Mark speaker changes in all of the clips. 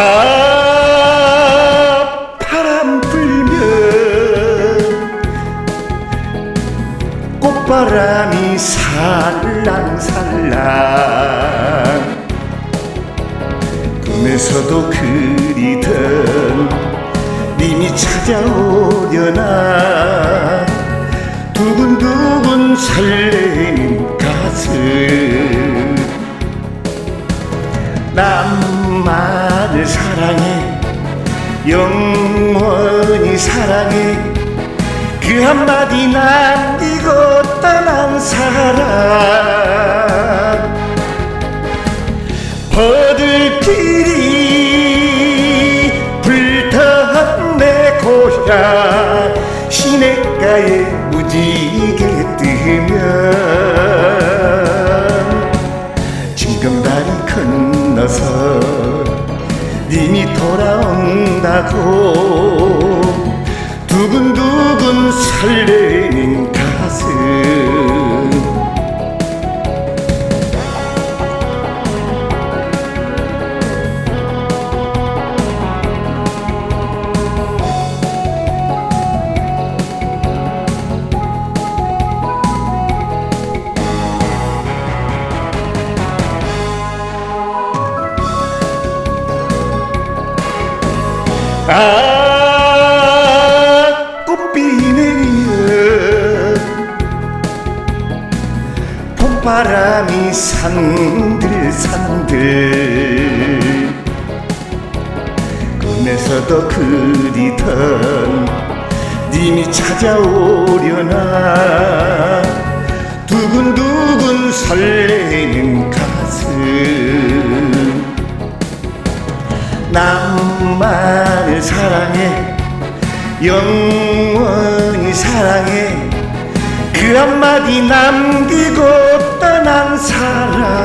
Speaker 1: 아 바람 불면 꽃바람이 살랑살랑 꿈에서도 그리던 님이 찾아오려나 두근두근 설레는 가슴 나만을 사랑해. 영원히 사랑해. 그 한마디 남기고 떠난 사람 버들길이 불타는 내 고향. 시냇가에 무지개 뜨면 돌아온다고. 두근두근 설레는 가슴 아 꽃비 내리면 봄바람이 산들산들. 꿈에서도 그리던 님이 찾아오려나. 두근두근 설레는 가슴 나만을 사랑해. 영원히 사랑해. 그 한마디 남기고 떠난 사랑.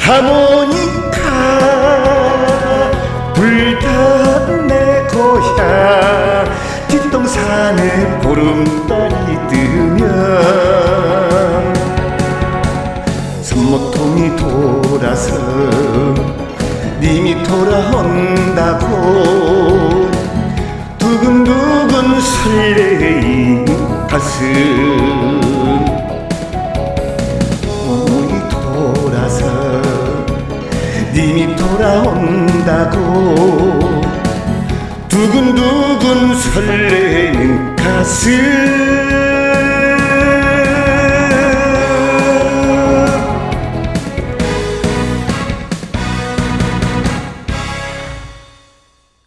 Speaker 1: 하모니카 불타는 내 고향. 뒷동산에 보름달 돌아온다고 두근두근 설레인 가슴. 몸이 돌아서 님이 돌아온다고 두근두근 설레는 가슴